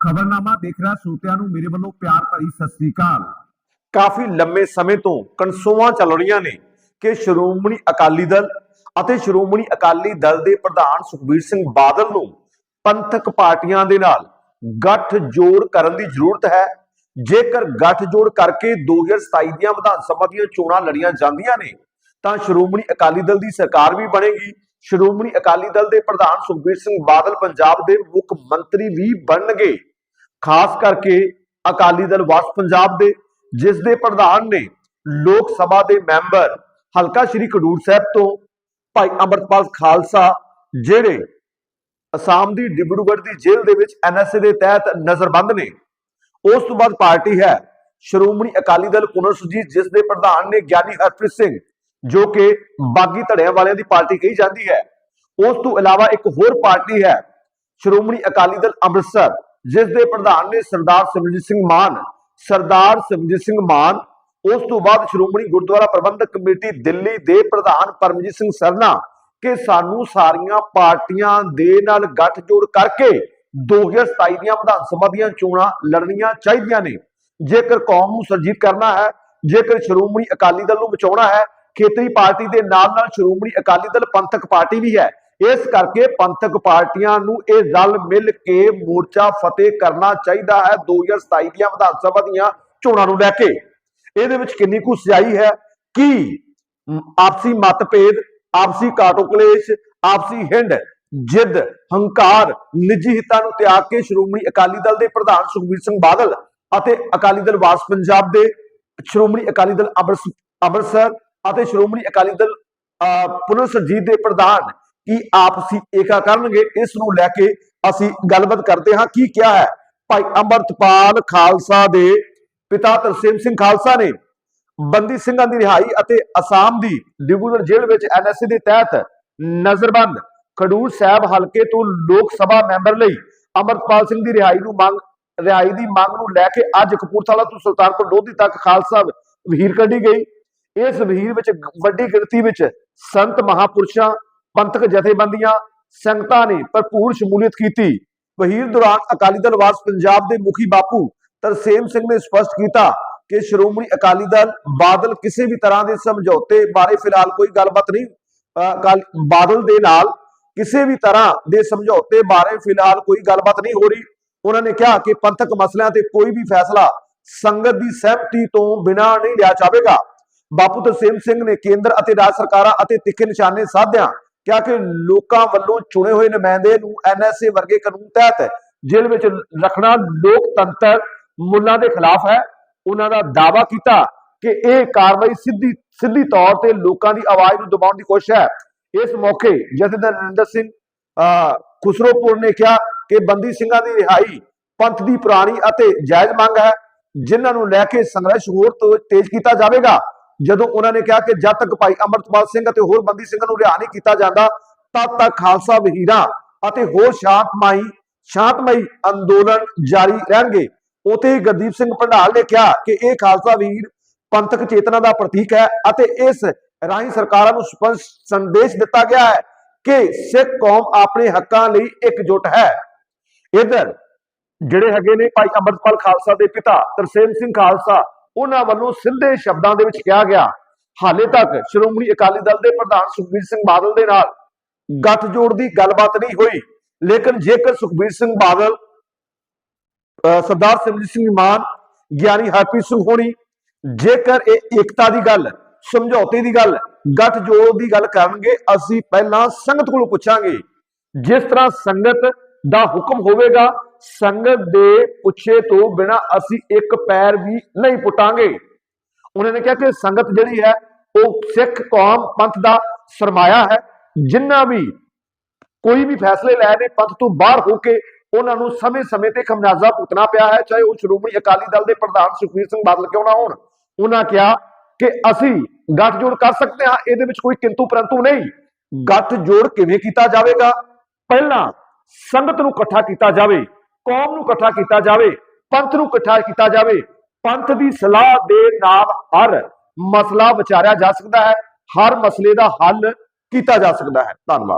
ਖਬਰਨਾਮਾ ਦੇਖ ਰਿਹਾ ਸਰੋਤਿਆਂ ਨੂੰ ਮੇਰੇ ਵੱਲੋਂ ਪਿਆਰ ਭਰੀ ਸਤਿ ਸ੍ਰੀ ਅਕਾਲ। ਕਾਫੀ ਲੰਮੇ ਸਮੇਂ ਤੋਂ ਕਨਸੋਆਂ ਚੱਲ ਰਹੀਆਂ ਨੇ ਕਿ ਸ਼੍ਰੋਮਣੀ ਅਕਾਲੀ ਦਲ ਅਤੇ ਸ਼੍ਰੋਮਣੀ ਅਕਾਲੀ ਦਲ ਦੇ ਪ੍ਰਧਾਨ ਸੁਖਬੀਰ ਸਿੰਘ ਬਾਦਲ ਨੂੰ ਪੰਥਕ ਪਾਰਟੀਆਂ ਦੇ ਨਾਲ ਗੱਠ ਜੋੜ ਕਰਨ ਦੀ ਜ਼ਰੂਰਤ ਹੈ। ਜੇਕਰ ਗੱਠ ਜੋੜ ਕਰਕੇ 2027 ਦੀਆਂ ਵਿਧਾਨ ਸਭਾ ਦੀਆਂ ਚੋਣਾਂ ਲੜੀਆਂ ਜਾਂਦੀਆਂ ਨੇ, ਤਾਂ ਸ਼੍ਰੋਮਣੀ ਅਕਾਲੀ ਦਲ ਦੀ ਸਰਕਾਰ ਵੀ ਬਣੇਗੀ। ਸ਼੍ਰੋਮਣੀ ਅਕਾਲੀ ਦਲ ਦੇ ਪ੍ਰਧਾਨ ਸੁਖਬੀਰ ਸਿੰਘ ਬਾਦਲ ਪੰਜਾਬ ਦੇ ਮੁੱਖ ਮੰਤਰੀ ਵੀ ਬਣਨਗੇ। ਖਾਸ ਕਰਕੇ ਅਕਾਲੀ ਦਲ ਵਾਸ ਪੰਜਾਬ ਦੇ, ਜਿਸ ਦੇ ਪ੍ਰਧਾਨ ਨੇ ਲੋਕ ਸਭਾ ਦੇ ਮੈਂਬਰ ਹਲਕਾ ਸ਼੍ਰੀ ਖਡੂਰ ਸਾਹਿਬ ਤੋਂ ਭਾਈ ਅੰਮ੍ਰਿਤਪਾਲ ਖਾਲਸਾ, ਜਿਹੜੇ ਅਸਾਮ ਦੀ ਡਿਬਰੂਗੜ੍ਹ ਦੀ ਜੇਲ੍ਹ ਦੇ ਵਿੱਚ ਐਨਐਸਏ ਦੇ ਤਹਿਤ ਨਜ਼ਰਬੰਦ ਨੇ। ਉਸ ਤੋਂ ਬਾਅਦ ਪਾਰਟੀ ਹੈ ਸ਼੍ਰੋਮਣੀ ਅਕਾਲੀ ਦਲ ਪੁਨਰ ਸੁਰਜੀਤ, ਜਿਸ ਦੇ ਪ੍ਰਧਾਨ ਨੇ ਗਿਆਨੀ ਹਰਪ੍ਰੀਤ ਸਿੰਘ ਜੋ ਕਿ ਬਾਗੀ ਧੜਿਆਂ ਵਾਲਿਆਂ ਦੀ ਪਾਰਟੀ ਕਹੀ ਜਾਂਦੀ ਹੈ। ਉਸ ਤੋਂ ਇਲਾਵਾ ਇੱਕ ਹੋਰ ਪਾਰਟੀ ਹੈ, ਸ਼੍ਰੋਮਣੀ ਅਕਾਲੀ ਦਲ ਅੰਮ੍ਰਿਤਸਰ, ਜਿਸ ਦੇ ਪ੍ਰਧਾਨ ਨੇ ਸਰਦਾਰ ਸਿਮਰਜੀਤ ਸਿੰਘ ਮਾਨ, ਸਰਦਾਰ ਸਿਮਰਜੀਤ ਸਿੰਘ ਮਾਨ, ਉਸ ਤੋਂ ਬਾਅਦ ਸ਼੍ਰੋਮਣੀ ਗੁਰਦੁਆਰਾ ਪ੍ਰਬੰਧਕ ਕਮੇਟੀ ਦਿੱਲੀ ਦੇ ਪ੍ਰਧਾਨ ਪਰਮਜੀਤ ਸਿੰਘ ਸਰਨਾ ਕਿ ਸਾਨੂੰ ਸਾਰੀਆਂ ਪਾਰਟੀਆਂ ਦੇ ਨਾਲ ਗੱਠਜੋੜ ਕਰਕੇ 2027 ਦੀਆਂ ਵਿਧਾਨ ਸਭਾ ਦੀਆਂ ਚੋਣਾਂ ਲੜਨੀਆਂ ਚਾਹੀਦੀਆਂ ਨੇ। ਜੇਕਰ ਕੌਮ ਨੂੰ ਸਰਜੀਤ ਕਰਨਾ ਹੈ, ਜੇਕਰ ਸ਼੍ਰੋਮਣੀ ਅਕਾਲੀ ਦਲ ਨੂੰ ਬਚਾਉਣਾ ਹੈ ਖੇਤਰੀ ਪਾਰਟੀ ਦੇ ਨਾਲ ਨਾਲ ਸ਼੍ਰੋਮਣੀ ਅਕਾਲੀ ਦਲ ਪੰਥਕ ਪਾਰਟੀ ਵੀ ਹੈ। ਇਸ ਕਰਕੇ ਪੰਥਕ ਪਾਰਟੀਆਂ ਨੂੰ ਇਹ ਰਲ ਮਿਲ ਕੇ ਮੋਰਚਾ ਫਤਿਹ ਕਰਨਾ ਚਾਹੀਦਾ ਹੈ 2027 ਦੀਆਂ ਵਿਧਾਨ ਸਭਾ ਦੀਆਂ ਚੋਣਾਂ ਨੂੰ ਲੈ ਕੇ। ਇਹਦੇ ਵਿੱਚ ਕਿੰਨੀ ਕੁ ਸਜਾਈ ਹੈ? ਕਿ? ਆਪਸੀ ਮਤਭੇਦ, ਆਪਸੀ ਕਾਟੋ ਕਲੇਸ਼ ਆਪਸੀ ਹਿੰਡ, ਜਿੱਦ, ਹੰਕਾਰ, ਨਿੱਜੀ ਹਿੱਤਾਂ ਨੂੰ ਤਿਆਗ ਕੇ ਸ਼੍ਰੋਮਣੀ ਅਕਾਲੀ ਦਲ ਦੇ ਪ੍ਰਧਾਨ ਸੁਖਬੀਰ ਸਿੰਘ ਬਾਦਲ ਅਤੇ ਅਕਾਲੀ ਦਲ ਵਾਸ ਪੰਜਾਬ ਦੇ ਸ਼੍ਰੋਮਣੀ ਅਕਾਲੀ ਦਲ ਅੰਮ੍ਰਿਤ- ਅੰਮ੍ਰਿਤਸਰ ਅਤੇ ਸ਼੍ਰੋਮਣੀ ਅਕਾਲੀ ਦਲ ਪੁਨਰ ਸਰਜੀਤ ਦੇ ਪ੍ਰਧਾਨ ਕੀ ਆਪਸੀ ਏਕਾ ਕਰਨਗੇ, ਇਸ ਨੂੰ ਲੈ ਕੇ ਅਸੀਂ ਗੱਲਬਾਤ ਕਰਦੇ ਹਾਂ। ਕੀ ਕਿਹਾ ਹੈ? ਭਾਈ ਅੰਮ੍ਰਿਤਪਾਲ ਖਾਲਸਾ ਦੇ ਪਿਤਾ ਤਰਸੇਮ ਸਿੰਘ ਖਾਲਸਾ ਨੇ ਬੰਦੀ ਸਿੰਘਾਂ ਦੀ ਰਿਹਾਈ ਅਤੇ ਅਸਾਮ ਦੀ ਡਿਬਰੂਗੜ੍ਹ ਜੇਲ੍ਹ ਵਿੱਚ ਐਨਐਸਏ ਦੇ ਤਹਿਤ ਨਜ਼ਰਬੰਦ ਖਡੂਰ ਸਾਹਿਬ ਹਲਕੇ ਤੋਂ ਲੋਕ ਸਭਾ ਮੈਂਬਰ ਲਈ ਅਮਰਪਾਲ ਸਿੰਘ ਦੀ ਰਿਹਾਈ ਨੂੰ ਮੰਗ, ਰਿਹਾਈ ਦੀ ਮੰਗ ਨੂੰ ਲੈ ਕੇ ਅੱਜ ਕਪੂਰਥਲਾ ਤੋਂ ਸੁਲਤਾਨਪੁਰ ਲੋਧੀ ਤੱਕ ਖਾਲਸਾ ਵਹੀਰ ਕੱਢੀ ਗਈ। ਇਸ ਵਹੀਰ ਵਿੱਚ ਵੱਡੀ ਗਿਣਤੀ ਵਿੱਚ ਸੰਤ ਮਹਾਪੁਰਸ਼ਾਂ, ਪੰਥਕ ਜਥੇਬੰਦੀਆਂ, ਸੰਗਤਾਂ ਨੇ ਭਰਪੂਰ ਸ਼ਮੂਲੀਅਤ ਕੀਤੀ। ਵਹੀਰ ਦੌਰਾਨ ਅਕਾਲੀ ਦਲ ਵਾਸ ਪੰਜਾਬ ਦੇ ਮੁਖੀ ਬਾਪੂ ਤਰਸੇਮ ਸਿੰਘ ਨੇ ਸਪਸ਼ਟ ਕੀਤਾ ਕਿ ਸ਼੍ਰੋਮਣੀ ਅਕਾਲੀ ਦਲ ਬਾਦਲ ਕਿਸੇ ਵੀ ਤਰ੍ਹਾਂ ਦੇ ਸਮਝੌਤੇ ਬਾਰੇ ਫਿਲਹਾਲ ਕੋਈ ਗੱਲਬਾਤ ਨਹੀਂ। ਬਾਦਲ ਦੇ ਨਾਲ ਕਿਸੇ ਵੀ ਤਰ੍ਹਾਂ ਦੇ ਸਮਝੌਤੇ ਬਾਰੇ ਫਿਲਹਾਲ ਕੋਈ ਗੱਲਬਾਤ ਨਹੀਂ ਹੋ ਰਹੀ। ਉਹਨਾਂ ਨੇ ਕਿਹਾ ਕਿ ਪੰਥਕ ਮਸਲਿਆਂ ਤੇ ਕੋਈ ਵੀ ਫੈਸਲਾ ਸੰਗਤ ਦੀ ਸਹਿਮਤੀ ਤੋਂ ਬਿਨਾਂ ਨਹੀਂ ਲਿਆ ਜਾਵੇਗਾ। ਬਾਪੂ ਤਰਸੇਮ ਸਿੰਘ ਨੇ ਕੇਂਦਰ ਅਤੇ ਰਾਜ ਸਰਕਾਰਾਂ ਅਤੇ ਤਿੱਖੇ ਨਿਸ਼ਾਨੇ ਸਾਧਿਆ। ਕਿਹਾ ਕਿ ਲੋਕਾਂ ਵੱਲੋਂ ਚੁਣੇ ਹੋਏ ਨੁਮਾਇੰਦੇ ਨੂੰ ਐਨਐਸਏ ਵਰਗੇ ਕਾਨੂੰਨ ਤਹਿਤ ਜੇਲ੍ਹ ਵਿੱਚ ਰੱਖਣਾ ਲੋਕਤੰਤਰ ਮੁੱਲਾਂ ਦੇ ਖਿਲਾਫ ਹੈ। ਉਹਨਾਂ ਦਾ ਦਾਅਵਾ ਕੀਤਾ ਕਿ ਇਹ ਕਾਰਵਾਈ ਸਿੱਧੀ ਸਿੱਧੀ ਤੌਰ ਤੇ ਲੋਕਾਂ ਦੀ ਆਵਾਜ਼ ਨੂੰ ਦਬਾਉਣ ਦੀ ਕੋਸ਼ਿਸ਼ ਹੈ। ਇਸ ਮੌਕੇ ਜਥੇਦਾਰ ਨਰਿੰਦਰ ਸਿੰਘ ਅਹ, ਖੁਸਰੋਪੁਰ ਨੇ ਕਿਹਾ ਕਿ ਬੰਦੀ ਸਿੰਘਾਂ ਦੀ ਰਿਹਾਈ ਪੰਥ ਦੀ ਪੁਰਾਣੀ ਅਤੇ ਜਾਇਜ਼ ਮੰਗ ਹੈ ਜਿਨ੍ਹਾਂ ਨੂੰ ਲੈ ਕੇ ਸੰਘਰਸ਼ ਹੋਰ ਤੇਜ਼ ਕੀਤਾ ਜਾਵੇਗਾ। ਜਦੋਂ ਉਹਨਾਂ ਨੇ ਕਿਹਾ ਕਿ ਜਦ ਤੱਕ ਭਾਈ ਅਮਰਤਪਾਲ ਸਿੰਘ ਅਤੇ ਹੋਰ ਬੰਦੀ ਸਿੰਘਾਂ ਨੂੰ ਰਿਹਾ ਨਹੀਂ ਕੀਤਾ ਜਾਂਦਾ, ਤਦ ਤੱਕ ਖਾਲਸਾ ਵਹੀਰਾਂ ਅਤੇ ਹੋਰ ਸ਼ਾਂਤਮਈ ਸ਼ਾਂਤਮਈ ਅੰਦੋਲਨ ਜਾਰੀ ਰਹਿਣਗੇ। ਉਥੇ ਹੀ ਗੁਰਦੀਪ ਸਿੰਘ ਭੰਡਾਲ ਨੇ ਕਿਹਾ ਕਿ ਇਹ ਖਾਲਸਾ ਵੀਰ ਪੰਥਕ ਚੇਤਨਾ ਦਾ ਪ੍ਰਤੀਕ ਹੈ ਅਤੇ ਇਸ ਰਾਹੀਂ ਸਰਕਾਰਾਂ ਨੂੰ ਸਪਸ਼ਟ ਸੰਦੇਸ਼ ਦਿੱਤਾ ਗਿਆ ਹੈ ਕਿ ਸਿੱਖ ਕੌਮ ਆਪਣੇ ਹੱਕਾਂ ਲਈ ਇਕਜੁੱਟ ਹੈ। ਇਧਰ ਜਿਹੜੇ ਹੈਗੇ ਨੇ ਭਾਈ ਅੰਮ੍ਰਿਤਪਾਲ ਖਾਲਸਾ ਦੇ ਪਿਤਾ ਤਰਸੇਮ ਸਿੰਘ ਖਾਲਸਾ ਉਹਨਾਂ ਵੱਲੋਂ ਸਿੱਧੇ ਸ਼ਬਦਾਂ ਦੇ ਵਿੱਚ ਕਿਹਾ ਗਿਆ, ਹਾਲੇ ਤੱਕ ਸ਼੍ਰੋਮਣੀ ਅਕਾਲੀ ਦਲ ਦੇ ਪ੍ਰਧਾਨ ਸੁਖਬੀਰ ਸਿੰਘ ਬਾਦਲ ਦੇ ਨਾਲ ਗੱਠਜੋੜ ਦੀ ਗੱਲਬਾਤ ਨਹੀਂ ਹੋਈ, ਲੇਕਿਨ ਜੇਕਰ ਸੁਖਬੀਰ ਸਿੰਘ ਬਾਦਲ ਅਹ ਸਰਦਾਰ ਸਿਮਰਜੀਤ ਸਿੰਘ ਮਾਨ, ਗਿਆਨੀ ਹਰਪ੍ਰੀਤ ਸਿੰਘ ਹੋਣੀ, ਜੇਕਰ ਇਹ ਏਕਤਾ ਦੀ ਗੱਲ, ਸਮਝੌਤੇ ਦੀ ਗੱਲ, ਗੱਠਜੋੜ ਦੀ ਗੱਲ ਕਰਨਗੇ, ਅਸੀਂ ਪਹਿਲਾਂ ਸੰਗਤ ਕੋਲੋਂ ਪੁੱਛਾਂਗੇ, ਜਿਸ ਤਰ੍ਹਾਂ ਸੰਗਤ ਦਾ ਹੁਕਮ ਹੋਵੇਗਾ ਸੰਗਤ ਦੇ ਪੁੱਛੇ ਤੋਂ ਬਿਨਾ ਅਸੀਂ ਇੱਕ ਪੈਰ ਵੀ ਨਹੀਂ ਪੁੱਟਾਂਗੇ। ਉਹਨਾਂ ਨੇ ਕਿਹਾ ਕਿ ਸੰਗਤ ਜਿਹੜੀ ਹੈ, ਉਹ ਸਿੱਖ ਕੌਮ ਪੰਥ ਦਾ ਸਰਮਾਇਆ ਹੈ। ਜਿੰਨਾ ਵੀ ਕੋਈ ਵੀ ਫੈਸਲੇ ਲੈ ਰਹੇ ਪੰਥ ਤੋਂ ਬਾਹਰ ਹੋ ਕੇ ਉਹਨਾਂ ਨੂੰ ਸਮੇਂ-ਸਮੇਂ ਤੇ ਖਮਨਾਜ਼ਾ ਭੁਗਤਣਾ ਪਿਆ ਹੈ, ਚਾਹੇ ਉਹ ਸ਼੍ਰੋਮਣੀ ਅਕਾਲੀ ਦਲ ਦੇ ਪ੍ਰਧਾਨ ਸੁਖਬੀਰ ਸਿੰਘ ਬਾਦਲ ਕਿਉਂ ਨਾ ਹੋਣ। ਉਹਨਾਂ ਕਿਹਾ ਕਿ ਅਸੀਂ ਗੱਠਜੋੜ ਕਰ ਸਕਦੇ ਹਾਂ, ਇਹਦੇ ਵਿੱਚ ਕੋਈ ਕਿੰਤੂ ਪਰੰਤੂ ਨਹੀਂ। ਗੱਠਜੋੜ ਕਿਵੇਂ ਕੀਤਾ ਜਾਵੇਗਾ? ਪਹਿਲਾਂ ਸੰਗਤ ਨੂੰ ਇਕੱਠਾ ਕੀਤਾ ਜਾਵੇ। ਕੌਮ ਨੂੰ ਇਕੱਠਾ ਕੀਤਾ ਜਾਵੇ, ਪੰਥ ਨੂੰ ਇਕੱਠਾ ਕੀਤਾ ਜਾਵੇ, ਪੰਥ ਦੀ ਸਲਾਹ ਦੇ ਨਾਲ ਹਰ ਮਸਲਾ ਵਿਚਾਰਿਆ ਜਾ ਸਕਦਾ ਹੈ, ਹਰ ਮਸਲੇ ਦਾ ਹੱਲ ਕੀਤਾ ਜਾ ਸਕਦਾ ਹੈ। ਧੰਨਵਾਦ।